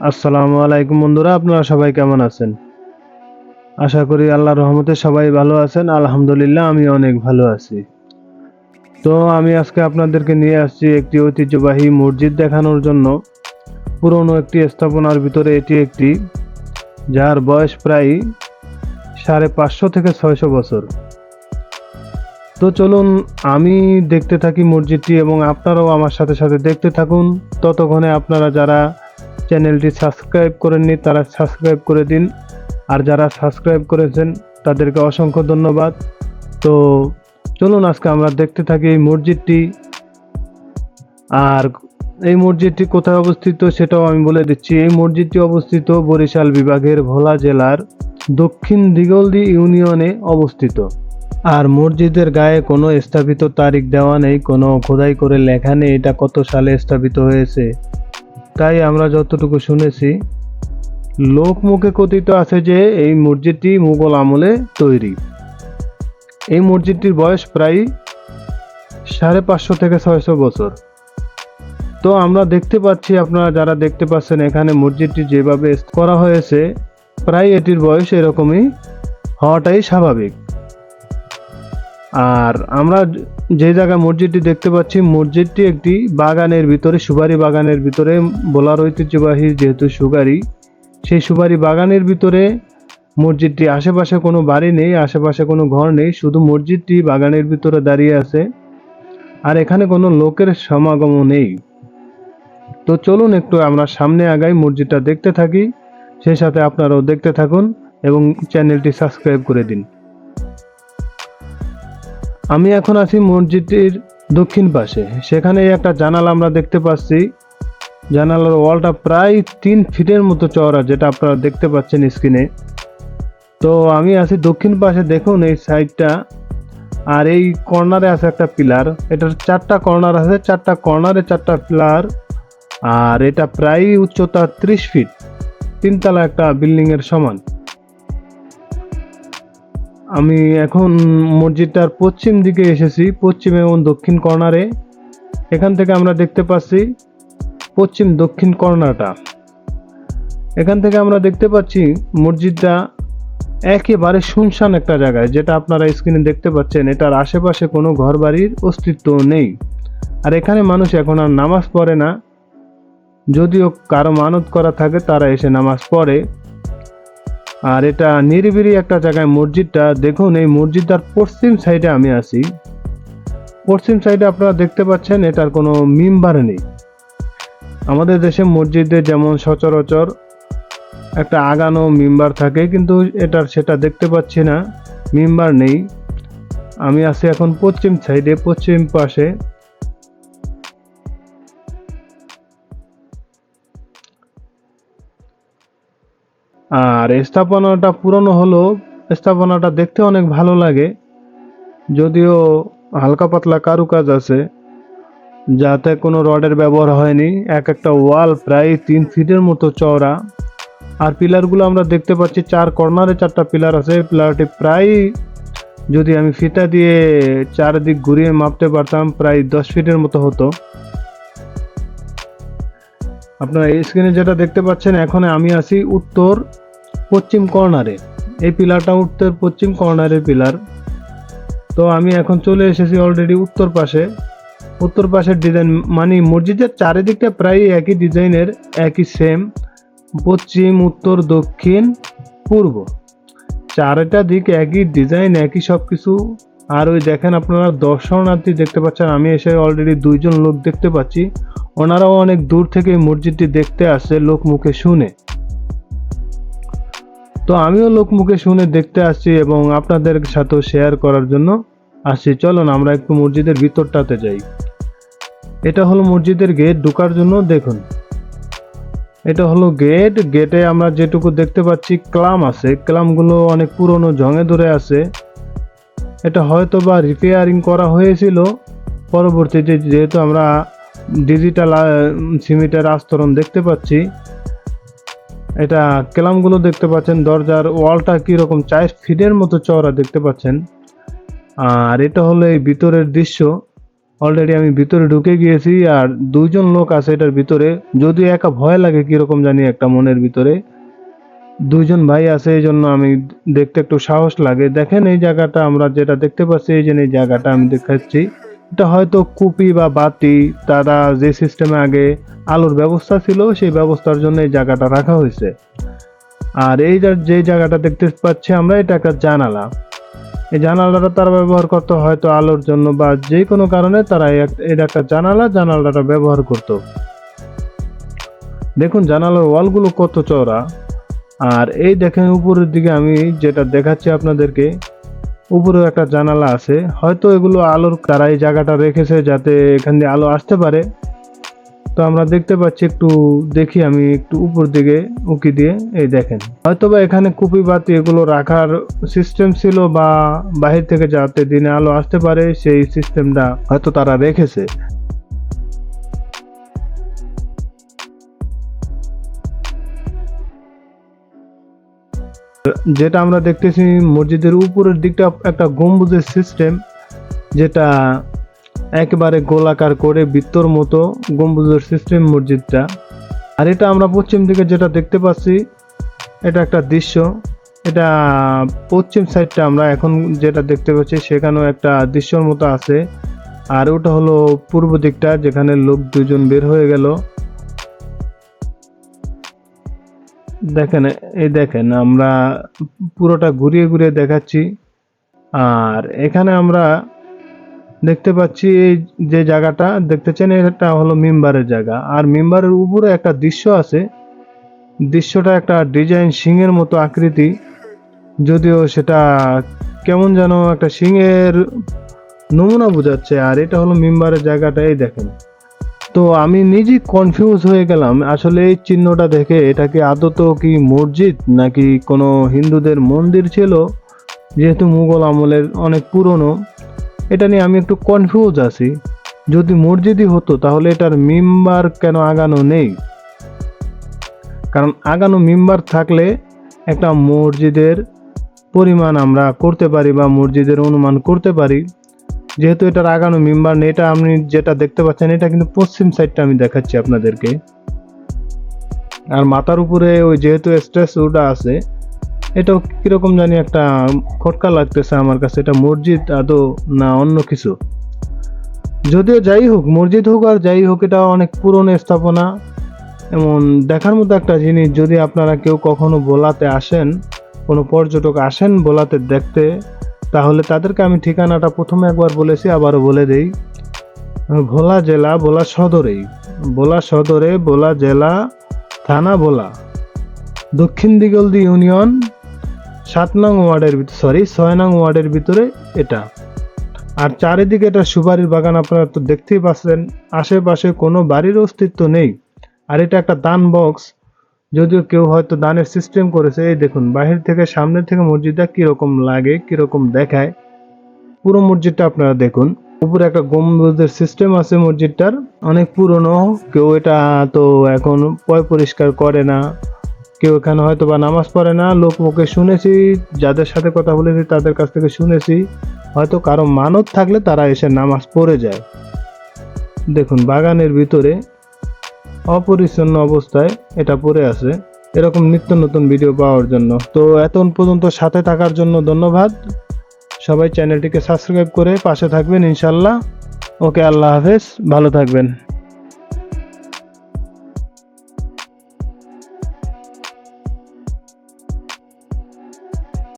আসসালামু আলাইকুম বন্ধুরা, আপনারা সবাই কেমন আছেন? আশা করি আল্লাহর রহমতে সবাই ভালো আছেন। আলহামদুলিল্লাহ আমি অনেক ভালো আছি। তো আমি আজকে আপনাদেরকে নিয়ে আসছি একটি ঐতিহ্যবাহী মসজিদ দেখানোর জন্য। পুরনো একটি স্থাপনার ভিতরে এটি একটি, যার বয়স প্রায় সাড়ে পাঁচশো থেকে ছয়শো বছর। তো চলুন, আমি দেখতে থাকি মসজিদটি এবং আপনারাও আমার সাথে সাথে দেখতে থাকুন। ততক্ষণে আপনারা যারা চ্যানেলটি সাবস্ক্রাইব করেননি তারা সাবস্ক্রাইব করে দিন। আর যারা সাবস্ক্রাইব করেছেন, তাদেরকে অসংখ্য ধন্যবাদ। তো চলুন আজকে আমরা দেখতে থাকি এই মসজিদটি। আর এই মসজিদটি কোথায় অবস্থিত সেটাও আমি বলে দিচ্ছি। এই মসজিদটি অবস্থিত বরিশাল বিভাগের ভোলা জেলার দক্ষিণ দিগলদি ইউনিয়নে অবস্থিত। আর মসজিদের গায়ে কোনো স্থাপিত তারিখ দেওয়া নেই, কোনো খোদাই করে লেখা নেই এটা কত সালে স্থাপিত হয়েছে। তাই আমরা যতটুকু শুনেছি, লোকমুখে কথিত আছে যে এই মসজিদটি মুঘল আমলে তৈরি। এই মসজিদটির বয়স প্রায় সাড়ে পাঁচশো থেকে ছয়শো বছর। তো আমরা দেখতে পাচ্ছি, আপনারা যারা দেখতে পাচ্ছেন এখানে মসজিদটি যেভাবে করা হয়েছে, প্রায় এটির বয়স এরকমই হওয়াটাই স্বাভাবিক। আর আমরা যে জায়গায় মসজিদটি দেখতে পাচ্ছি, মসজিদটি একটি বাগানের ভিতরে, সুপারি বাগানের ভিতরে বোলার ঐতিহ্যবাহী যেহেতু সুগারি সেই সুপারি বাগানের ভিতরে মসজিদটি আশেপাশে কোনো বাড়ি নেই, আশেপাশে কোনো ঘর নেই, শুধু মসজিদটি বাগানের ভিতরে দাঁড়িয়ে আছে। আর এখানে কোনো লোকের সমাগমও নেই। তো চলুন একটু আমরা সামনে আগাই, মসজিদটা দেখতে থাকি, সেই সাথে আপনারাও দেখতে থাকুন এবং চ্যানেলটি সাবস্ক্রাইব করে দিন। আমি এখন আছি মসজিদটির দক্ষিণ পাশে। সেখানে একটা জানালা আমরা দেখতে পাচ্ছি। জানালার ওয়ালটা প্রায় তিন ফিটের মতো চওড়া, যেটা আপনারা দেখতে পাচ্ছেন স্ক্রিনে। তো আমি আছি দক্ষিণ পাশে, দেখুন এই সাইডটা। আর এই কর্নারে আছে একটা পিলার। এটার চারটা কর্নার আছে, চারটা কর্নারে চারটা পিলার। আর এটা প্রায় উচ্চতা ত্রিশ ফিট। তিনতলা একটা বিল্ডিংয়ের সমান। আমি এখন মসজিদটার পশ্চিম দিকে এসেছি, পশ্চিম এবং দক্ষিণ কর্নারে। এখান থেকে আমরা দেখতে পাচ্ছি পশ্চিম দক্ষিণ কর্নারটা। এখান থেকে আমরা দেখতে পাচ্ছি মসজিদটা একেবারে শুনশান একটা জায়গায়, যেটা আপনারা স্ক্রিনে দেখতে পাচ্ছেন। এটার আশেপাশে কোনো ঘরবাড়ির অস্তিত্ব নেই। আর এখানে মানুষ এখন আর নামাজ পড়ে না। যদিও কারও মানত করা থাকে, তারা এসে নামাজ পড়ে। আর এটা নিরিবিলি একটা জায়গায় মসজিদটা। দেখুন, এই মসজিদটার পশ্চিম সাইডে আমি আছি। পশ্চিম সাইডে আপনারা দেখতে পাচ্ছেন, এটার কোনো মিম্বার নেই। আমাদের দেশে মসজিদে যেমন সচরাচর একটা আগানো মিম্বার থাকে, কিন্তু এটার সেটা দেখতে পাচ্ছি না, মিম্বার নেই। আমি আছি এখন পশ্চিম সাইডে, পশ্চিম পাশে। আর স্থাপনাটা পুরনো হলো, স্থাপনাটা দেখতে অনেক ভালো লাগে। যদিও হালকা পাতলা কারুকাজ আছে, যাতে কোনো রডের ব্যবহার হয়নি। এক একটা ওয়াল প্রায় তিন ফিটের মতো চওড়া। আর পিলারগুলো আমরা দেখতে পাচ্ছি, চার কর্নারে চারটা পিলার আছে। পিলারটি প্রায় যদি আমি ফিতা দিয়ে চারদিক ঘুরিয়ে মাপতে পারতাম, প্রায় দশ ফিটের মতো হতো। আপনারা এই স্ক্রিনে যেটা দেখতে পাচ্ছেন, এখন আমি আছি উত্তর পশ্চিম কর্নারে এই পিলারটা উত্তর পশ্চিম কর্নারের পিলার তো আমি এখন চলে এসেছি অলরেডি উত্তর পাশে। উত্তর পাশের ডিজাইন মানে মসজিদের চারিদিকটা প্রায় একই ডিজাইনের একই সেম পশ্চিম, উত্তর, দক্ষিণ, পূর্ব। চারটা দিক একই ডিজাইন একই সব কিছু আর ওই দেখেন আপনারা দর্শনার্থী দেখতে পাচ্ছেন, আমি এসে অলরেডি দুইজন লোক দেখতে পাচ্ছি। ওনারাও অনেক দূর থেকে মসজিদটি দেখতে আসছে লোক মুখে শুনে। তো আমিও লোক মুখে শুনে দেখতে আসছি এবং আপনাদের সাথেও শেয়ার করার জন্য আসছি। চলুন, আমরা একটু মসজিদের ভিতরটাতে যাই। এটা হলো মসজিদের গেট ঢোকার জন্য দেখুন। এটা হলো গেট গেটে আমরা যেটুকু দেখতে পাচ্ছি, ক্লাম আছে। ক্লামগুলো অনেক পুরনো জঙে ধরে আছে। এটা হয়তো বা রিপেয়ারিং করা হয়েছিল। পরবর্তীতে যেহেতু আমরা ডিজিটাল সিমিটার আস্তরণ দেখতে পাচ্ছি, এটা ক্লামগুলো দেখতে পাচ্ছেন, দরজার ওয়ালটা কীরকম চার ফিটের মতো চওড়া দেখতে পাচ্ছেন। আর এটা হলো এই ভিতরের দৃশ্য। অলরেডি আমি ভিতরে ঢুকে গিয়েছি আর দুইজন লোক আছে এটার ভিতরে। যদি একা ভয় লাগে কীরকম জানি একটা মনের ভিতরে। দুইজন ভাই আছে, এই জন্য আমি দেখতে একটু সাহস লাগে। দেখেন এই জায়গাটা, আমরা যেটা দেখতে পাচ্ছি, এই যে এই জায়গাটা আমি দেখাচ্ছি। এটা হয়তো কুপি বা বাতি, তারা যে সিস্টেমে আগে আলোর ব্যবস্থা ছিল, সেই ব্যবস্থার জন্য এই জায়গাটা রাখা হয়েছে। আর এই যে- জায়গাটা দেখতে পাচ্ছি আমরা, এটা একটা জানালা। এই জানালাটা তারা ব্যবহার করতো হয়তো আলোর জন্য, বা যে কোনো কারণে তারা এটা একটা জানালা, জানালাটা ব্যবহার করত। দেখুন, জানালার ওয়ালগুলো কত চওড়া। আর এই দেখেন উপরের দিকে আমি যেটা দেখাচ্ছি আপনাদেরকে উপরে একটা জানালা আছে। হয়তো এগুলো আলোর তারা এই জায়গাটা রেখেছে যাতে এখান দিয়ে আলো আসতে পারে। তো আমরা দেখতে পাচ্ছি একটু, দেখি আমি একটু উপর দিকে, উঁকি দিয়ে, এই দেখেন। হয়তো বা এখানে কুপি বাতি এগুলো রাখার সিস্টেম ছিল বা বাহির থেকে যাতে দিনে আলো আসতে পারে, সেই সিস্টেমটা হয়তো তারা রেখেছে। যেটা আমরা দেখতেছি মসজিদের উপরের দিকটা একটা গম্বুজের সিস্টেম যেটা একেবারে গোলাকার করে বৃত্তর মতো গম্বুজের সিস্টেম মসজিদটা। আর এটা আমরা পশ্চিম দিকে যেটা দেখতে পাচ্ছি, এটা একটা দৃশ্য। এটা পশ্চিম সাইডটা আমরা এখন যেটা দেখতে পাচ্ছি, সেখানেও একটা দৃশ্যর মতো আছে। আর ওটা হলো পূর্ব দিকটা, যেখানে লোক দুজন বের হয়ে গেল। দেখেন, এই দেখেন, আমরা পুরোটা ঘুরিয়ে ঘুরিয়ে দেখাচ্ছি। আর এখানে আমরা দেখতে পাচ্ছি এই যে জায়গাটা দেখতেছেন এটা হলো মিম্বারের জায়গা। আর মিম্বারের উপরে একটা দৃশ্য আছে। দৃশ্যটা একটা ডিজাইন সিংহের মতো আকৃতি। যদিও সেটা কেমন যেন একটা সিংহের নমুনা বোঝাচ্ছে। আর এটা হলো মিম্বারের জায়গাটা, এই দেখেন। তো আমি নিজে কনফিউজ হয়ে গেলাম। আসলে এই চিহ্নটা দেখে এটা কি আদত কি মসজিদ নাকি কোনো হিন্দুদের মন্দির ছিল? যেহেতু মুঘল আমলের অনেক পুরনো, এটা নিয়ে আমি একটু কনফিউজ আছি। যদি মসজিদই হতো, তাহলে এটার মিম্বার কেন আগানো নেই? কারণ আগানো মিম্বার থাকলে একটা মসজিদের পরিমাণ আমরা করতে পারি বা মসজিদের অনুমান করতে পারি। যেহেতু এটা আগানো মেম্বার নেই এটা আপনি যেটা দেখতে পাচ্ছেন, এটা কিন্তু পশ্চিম সাইডটা আমি দেখাচ্ছি আপনাদেরকে। আর মাথার উপরে ওই যেহেতু স্ট্রেস ওটা আছে, এটাও কীরকম জানি একটা খটকা লাগতেছে আমার কাছে, এটা মসজিদ আদৌ না অন্য কিছু। যদিও যাই হোক, মসজিদ হোক আর যাই হোক, এটা অনেক পুরনো স্থাপনা। এমন দেখার মতো একটা জিনিস, যদি আপনারা কেউ কখনো বোলাতে আসেন, কোনো পর্যটক আসেন বোলাতে দেখতে তাহলে তাদেরকে আমি ঠিকানাটা প্রথমে একবার বলেছি, আবারও বলে দেই। ভোলা জেলা, ভোলা সদরেই। ভোলা সদরে, ভোলা জেলা, থানা ভোলা। দক্ষিণ দিগলদি ইউনিয়ন, সাত নং ওয়ার্ডের ভিতরে সরি ছয় নং ওয়ার্ডের ভিতরে এটা। আর চারিদিকে এটা সুপারির বাগান, আপনারা তো দেখতেই পাচ্ছেন। আশেপাশে কোনো বাড়ির অস্তিত্ব নেই। আর এটা একটা দান বক্স। যদিও কেউ হয়তো দানের সিস্টেম করেছে, এই দেখুন, বাহির থেকে সামনে থেকে মসজিদটা কীরকম লাগে, কীরকম দেখায়, পুরো মসজিদটা আপনারা দেখুন। উপরে একটা গম্বুজের সিস্টেম আছে মসজিদটার, অনেক পুরনো, কেউ এটা তো এখন পয় পরিষ্কার করে না। কেউ এখানে হয়তো বা নামাজ পড়ে না, লোক মুখে শুনেছি, যাদের সাথে কথা বলেছি তাদের কাছ থেকে শুনেছি, হয়তো কারও মানত থাকলে তারা এসে নামাজ পড়ে যায়। দেখুন, বাগানের ভিতরে অপরিচ্ছন্ন অবস্থায় এটা পড়ে আছে। এরকম নিত্য নতুন ভিডিও পাওয়ার জন্য। তো এতক্ষণ পর্যন্ত সাথে থাকার জন্য ধন্যবাদ। সবাই চ্যানেলটিকে সাবস্ক্রাইব করে পাশে থাকবেন ইনশাল্লাহ। ওকে, আল্লাহ হাফেজ। ভালো থাকবেন।